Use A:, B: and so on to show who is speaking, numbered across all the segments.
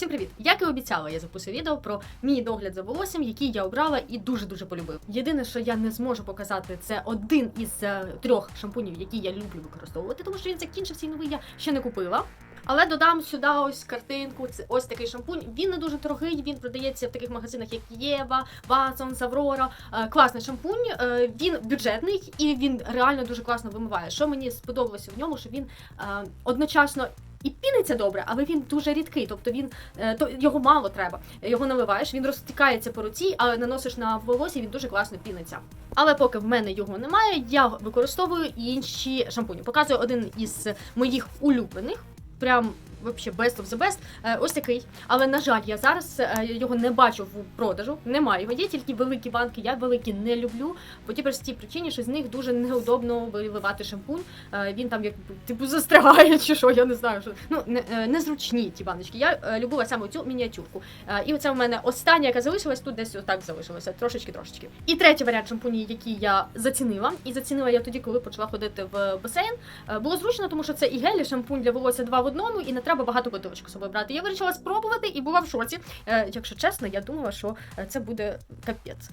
A: Всім привіт! Як і обіцяла, я записую відео про мій догляд за волоссям, який я обрала і дуже дуже полюбив. Єдине, що я не зможу показати, це один із е, трьох шампунів, які я люблю використовувати, тому що він закінчився і новий я ще не купила. Але додам сюди ось картинку. Це ось такий шампунь. Він не дуже дорогий. Він продається в таких магазинах, як Єва, Ватсон, Аврора. Е, Класний шампунь. Е, Він бюджетний і він реально дуже класно вимиває. Що мені сподобалося в ньому, що він одночасно. І піниться добре, але він дуже рідкий, тобто він е, то його мало треба. Його наливаєш, він розтікається по руці, але наносиш на волосся, він дуже класно піниться. Але поки в мене його немає, я використовую інші шампуні. Показую один із моїх улюблених. Прям вообще best of the best. Е, ось такий. Але на жаль, я зараз е, його не бачу в продажу. Немає його. Є тільки великі банки. Я великі не люблю. По тій простій причині, що з них дуже неудобно виливати шампунь. Е, він там як типу застрягає, чи що, я не знаю. Що ну не, незручні ті баночки. Я любила саме цю мініатюрку. І оце в мене остання, яка залишилась, тут десь отак залишилося, трошечки трошечки. І третій варіант шампуні, який я зацінила. І зацінила я тоді, коли почала ходити в басейн. Було зручно, тому що це і гель, і шампунь для волосся два в одному, і не треба багато бутилочок з собою брати. Я вирішила спробувати і була в шоці. Е, Якщо чесно, я думала, що е, це буде капець.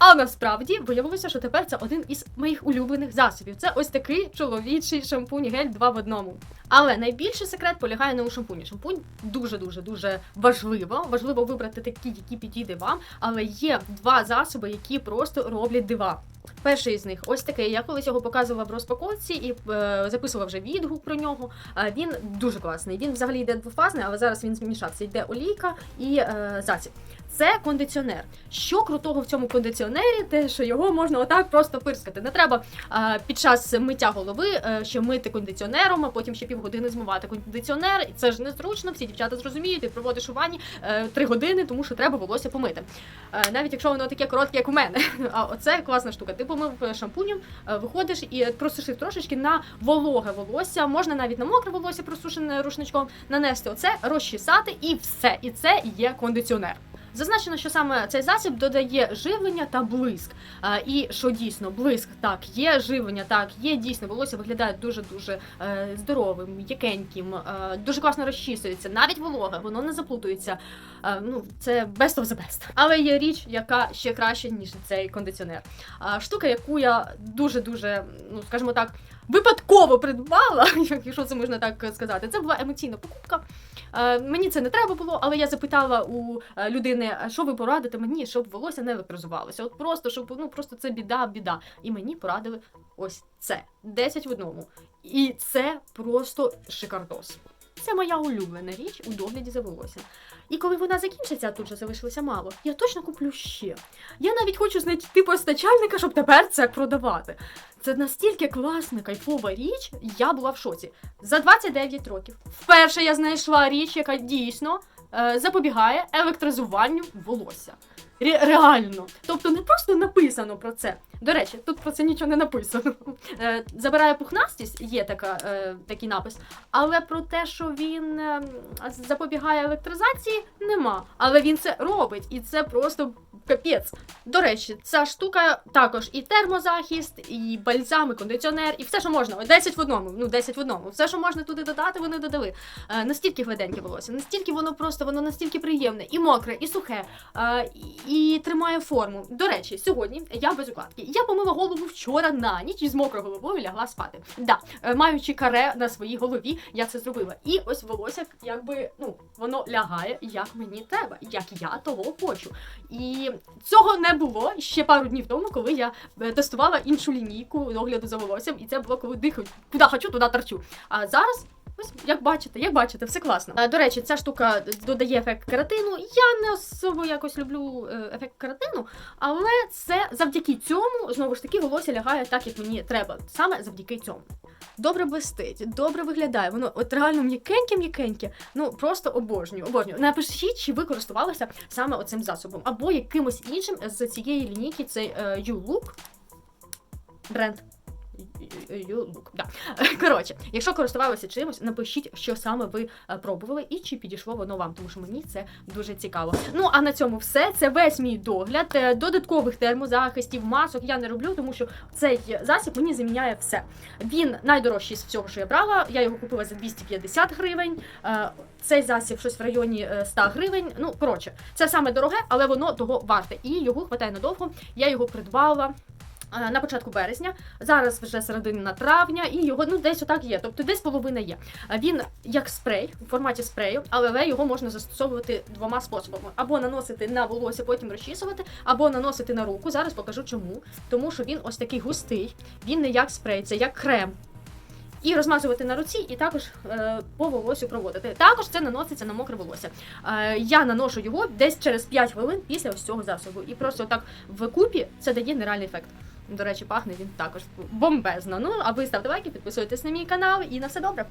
A: А насправді виявилося, що тепер це один із моїх улюблених засобів. Це ось такий чоловічий шампунь гель два в одному. Але найбільший секрет полягає не у шампуні. Шампунь дуже дуже дуже важливо. Важливо вибрати такі, які підійде вам. Але є два засоби, які просто роблять дива. Перший із них ось такий. Я колись його показувала в розпаковці і е, записувала вже відгук про нього. Е, він дуже класний. Він взагалі йде двофазний, але зараз він змішався. Йде олійка і е, засіб. Це кондиціонер. Що крутого в цьому кондиціонері, те, що його можна отак просто пирскати. Не треба е, під час миття голови е, ще мити кондиціонером, а потім ще півгодини змивати кондиціонер. І це ж незручно. Всі дівчата зрозуміють, ти проводиш у ванні е, три години, тому що треба волосся помити. Е, навіть якщо воно таке коротке, як у мене. А оце класна штука. Ти помив шампунем, виходиш і просушив трошечки на вологе волосся. Можна навіть на мокре волосся просушене рушничком нанести оце, розчісати і все. І це є кондиціонер. Зазначено, що саме цей засіб додає живлення та блиск. А, і що дійсно, блиск так, є живлення, так, є дійсно, волосся виглядає дуже дуже е, здоровим, м'якеньким, е, дуже класно розчісується, навіть вологе, воно не заплутується. Е, ну, це best of the best. Але є річ, яка ще краще, ніж цей кондиціонер. Штука, яку я дуже дуже, ну скажімо так. Випадково придбала, якщо це можна так сказати. Це була емоційна покупка. Е, мені це не треба було, але я запитала у е, людини, що ви порадите мені, щоб волосся не електризувалося. От просто, щоб ну просто це біда, біда. І мені порадили ось це 10 в одному. І це просто шикардос. Це моя улюблена річ у догляді за волоссям. І коли вона закінчиться, а тут же залишилося мало, я точно куплю ще. Я навіть хочу знайти постачальника, щоб тепер це продавати. Це настільки класна, кайфова річ, я була в шоці. За 29 років. Вперше я знайшла річ, яка дійсно е, запобігає електризуванню волосся. Ре- реально. Тобто не просто написано про це. До речі, тут про це нічого не написано. Е, забирає пухнастість, є така, е, такий напис, але про те, що він е, запобігає електризації, нема. Але він це робить, і це просто капець. До речі, ця штука також і термозахист, і бальзам, і кондиціонер, і все, що можна. Ось 10 в одному. Ну, 10 в одному. Все, що можна туди додати, вони додали. Е, настільки гладеньке волосся, настільки воно просто, воно настільки приємне, і мокре, і сухе, е, і тримає форму. До речі, сьогодні я без укладки. Я помила голову вчора на ніч і з мокрою головою лягла спати. Да, е, маючи каре на своїй голові, я це зробила. І ось волосся, якби ну воно лягає, як мені треба, як я того хочу. І цього не було ще пару днів тому, коли я е, тестувала іншу лінійку догляду за волоссям, і це було коли дихаю, куди хочу, туди торчу. А зараз. Ось, як бачите, як бачите, все класно. А, до речі, ця штука додає ефект кератину. Я не особо якось люблю е, ефект кератину, але це завдяки цьому знову ж таки волосся лягає так, як мені треба. Саме завдяки цьому. Добре блистить, добре виглядає. Воно от реально м'якеньке-м'якеньке. Ну просто обожнюю, обожнюю. Напишіть, чи ви користувалися саме оцим засобом, або якимось іншим з цієї лінійки. Це е, You Look бренд. You look. Да. Коротше, якщо користувалися чимось, напишіть, що саме ви е, пробували і чи підійшло воно вам, тому що мені це дуже цікаво. Ну а на цьому все. Це весь мій догляд. Е, Додаткових термозахистів, масок я не роблю, тому що цей засіб мені заміняє все. Він найдорожчий з всього, що я брала. Я його купила за 250 гривень. Е, Цей засіб щось в районі е, 100 гривень. Ну, коротше, це саме дороге, але воно того варте. І його хватає надовго. Я його придбала. Е, На початку березня, зараз вже середина травня, і його ну десь отак є. Тобто десь половина є. А Він як спрей у форматі спрею, але його можна застосовувати двома способами: або наносити на волосся, потім розчісувати, або наносити на руку. Зараз покажу чому. Тому що він ось такий густий, він не як спрей, це як крем. І розмазувати на руці, і також е, по волосю проводити. Також це наноситься на мокре волосся. Е, я наношу його десь через 5 хвилин після ось цього засобу. І просто так вкупі це дає нереальний ефект. До речі, пахне він також бомбезно. Ну а ви ставте лайки, підписуйтесь на мій канал і на все добре.